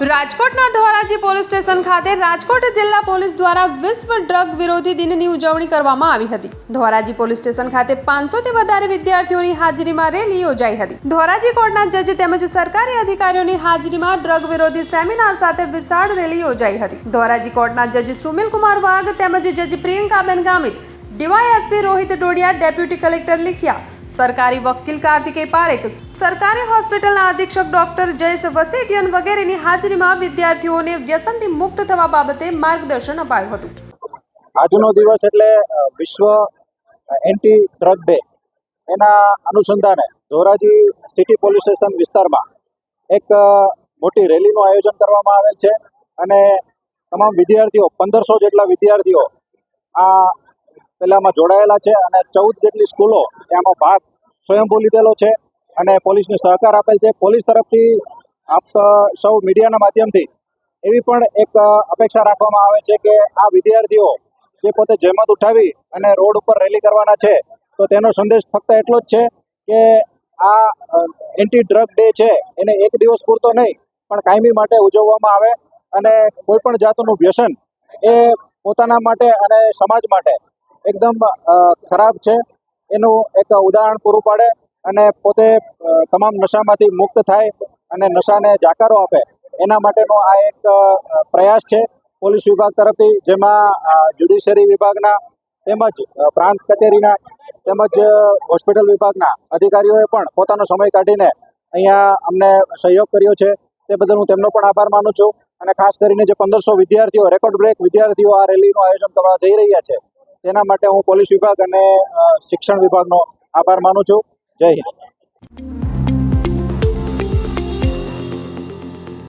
રાજકોટના Dhoraji police station ખાતે રાજકોટ જિલ્લા પોલીસ દ્વારા વિશ્વ ડ્રગ વિરોધી દિનની ઉજવણી કરવામાં આવી હતી. ધોરાજી પોલીસ સ્ટેશન ખાતે પાંચસોથી વધારે વિદ્યાર્થીઓની હાજરીમાં રેલી યોજાઈ હતી. ધોરાજી કોર્ટના જજ તેમજ સરકારી અધિકારીઓની હાજરીમાં ડ્રગ વિરોધી સેમિનાર સાથે વિશાળ રેલી યોજાઈ હતી. ધોરાજી કોર્ટના જજ સુમિલ કુમાર વાઘ તેમજ જજ Priyankaben Gamit, DYSP Rohit Dodiya, deputy collector Likhiya સરકારી વકીલ કાર્તિકે પારેખ, સરકારી હોસ્પિટલના અધિક્ષક ડોક્ટર જયેશ વસેટિયન વગેરેની હાજરીમાં વિદ્યાર્થીઓને વ્યસનથી મુક્ત થવા બાબતે માર્ગદર્શન અપાયું હતું. આજનો દિવસ એટલે વિશ્વ એન્ટી ડ્રગ ડે. એના અનુસંધાને ધોરાજી સિટી પોલીસ સ્ટેશન વિસ્તારમાં એક મોટી રેલીનું આયોજન કરવામાં આવેલ છે અને તમામ વિદ્યાર્થીઓ, પંદરસો જેટલા વિદ્યાર્થીઓ આ પેલામાં જોડાયેલા છે અને ચૌદ જેટલી સ્કૂલો એમાં ભાગ સ્વયંભૂ લીધેલો છે અને પોલીસને સહકાર આપેલ છે. પોલીસ તરફથી આપ સૌ મીડિયાના માધ્યમથી એવી પણ એક અપેક્ષા રાખવામાં આવે છે કે આ વિદ્યાર્થીઓ જે પોતે જહેમત ઉઠાવી અને રોડ ઉપર રેલી કરવાના છે, તો તેનો સંદેશ ફક્ત એટલો જ છે કે આ એન્ટી ડ્રગ ડે છે. એને એક દિવસ પૂરતો નહીં, પણ કાયમી માટે ઉજવવામાં આવે અને કોઈ પણ જાતનું વ્યસન એ પોતાના માટે અને સમાજ માટે એકદમ ખરાબ છે. એનું એક ઉદાહરણ પૂરું પાડે અને પોતે તમામ નશામાંથી મુક્ત થાય અને નશાને જાકારો આપે. એના માટેનો આ એક પ્રયાસ છે પોલીસ વિભાગ તરફથી, જેમાં જ્યુડિશરી વિભાગના તેમજ પ્રાંત કચેરીના તેમજ હોસ્પિટલ વિભાગના અધિકારીઓએ પણ પોતાનો સમય કાઢીને અહીંયા અમને સહયોગ કર્યો છે. તે બદલ હું તેમનો પણ આભાર માનું છું અને ખાસ કરીને જે પંદરસો વિદ્યાર્થીઓ, રેકોર્ડ બ્રેક વિદ્યાર્થીઓ આ રેલીનું આયોજન કરવા જઈ રહ્યા છે તેના માટે હું પોલીસ વિભાગ અને શિક્ષણ વિભાગનો આભાર માનું છું. જય હિન્દ.